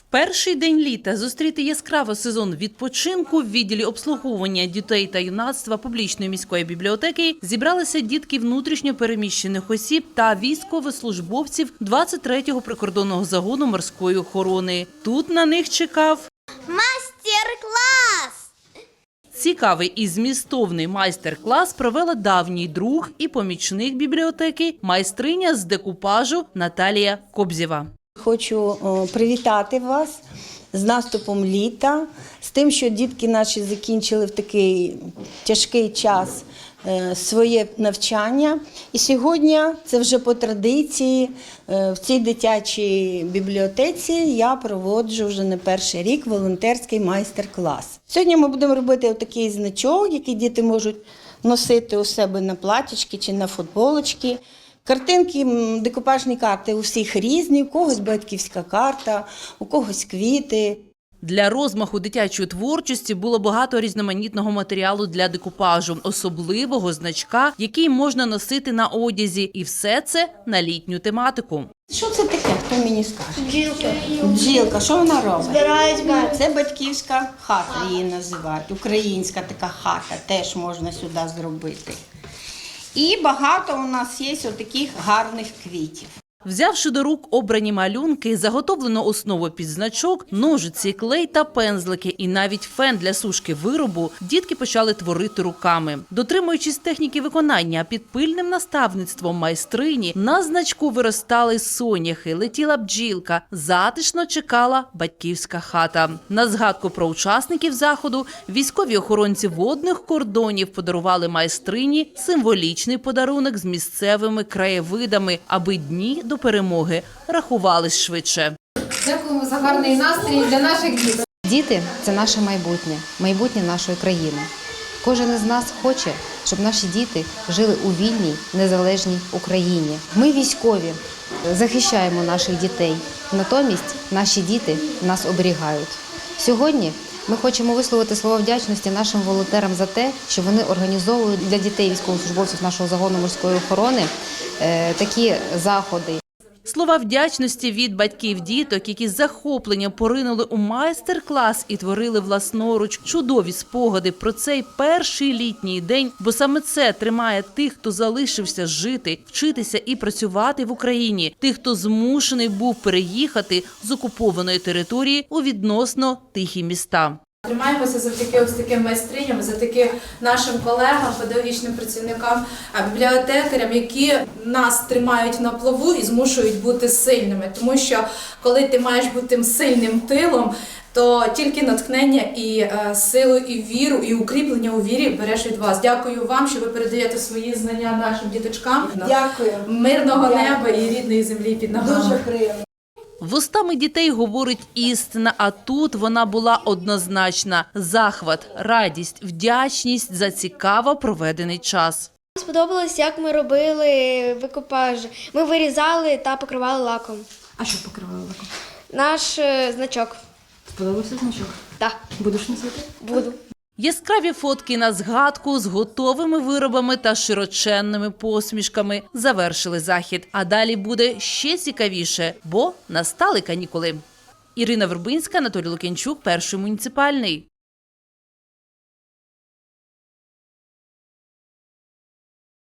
В перший день літа зустріти яскраво сезон відпочинку в відділі обслуговування дітей та юнацтва публічної міської бібліотеки зібралися дітки внутрішньо переміщених осіб та військовослужбовців 23-го прикордонного загону морської охорони. Тут на них чекав Мастер-класс! Цікавий і змістовний майстер-клас провела давній друг і помічник бібліотеки, майстриня з декупажу Наталія Кобзєва. Хочу привітати вас з наступом літа, з тим, що дітки наші закінчили в такий тяжкий час е, своє навчання. І сьогодні це вже по традиції е, в цій дитячій бібліотеці я проводжу вже не перший рік волонтерський майстер-клас. Сьогодні ми будемо робити такий значок, який діти можуть носити у себе на платічки чи на футболочки. Картинки, декупажні карти у всіх різні, у когось батьківська карта, у когось квіти. Для розмаху дитячої творчості було багато різноманітного матеріалу для декупажу, особливого значка, який можна носити на одязі, і все це на літню тематику. Що це таке? Хто мені скаже? Бджілка. Бджілка, що вона робить? Збирають мед. Це батьківська хата її називають. Українська така хата, теж можна сюди зробити. І багато у нас є таких гарних квітів. Взявши до рук обрані малюнки, заготовлену основу під значок, ножиці, клей та пензлики, і навіть фен для сушки виробу, дітки почали творити руками. Дотримуючись техніки виконання під пильним наставництвом майстрині, на значку виростали соняхи, летіла бджілка, затишно чекала батьківська хата. На згадку про учасників заходу військові охоронці водних кордонів подарували майстрині символічний подарунок з місцевими краєвидами, аби дні до перемоги рахувались швидше. Дякуємо за гарний настрій для наших дітей. Діти це наше майбутнє, майбутнє нашої країни. Кожен із нас хоче, щоб наші діти жили у вільній, незалежній Україні. Ми військові захищаємо наших дітей. Натомість наші діти нас оберігають. Сьогодні ми хочемо висловити слова вдячності нашим волонтерам за те, що вони організовують для дітей військовослужбовців нашого загону морської охорони е, такі заходи. Слова вдячності від батьків діток, які з захопленням поринули у майстер-клас і творили власноруч чудові спогади про цей перший літній день, бо саме це тримає тих, хто залишився жити, вчитися і працювати в Україні, тих, хто змушений був переїхати з окупованої території у відносно тихі міста. Тримаємося завдяки ось таким майстриням, завдяки нашим колегам, педагогічним працівникам, а, бібліотекарям, які нас тримають на плаву і змушують бути сильними. Тому що коли ти маєш бути сильним тилом, то тільки натхнення і е, силу, і віру, і укріплення у вірі береш від вас. Дякую вам, що ви передаєте свої знання нашим діточкам. Дякую. Мирного Дякую. неба і рідної землі під ногами. Дуже приємно. Вустами дітей говорить істина, а тут вона була однозначна: захват, радість, вдячність за цікаво проведений час. Сподобалось, як ми робили викопаж. Ми вирізали та покривали лаком. А що покривали лаком? Наш е, значок. Сподобався значок? Так, Будеш носити? буду. Яскраві фотки на згадку з готовими виробами та широченними посмішками завершили захід. А далі буде ще цікавіше, бо настали канікули. Ірина Вербинська, Анатолій Лукінчук, перший муніципальний.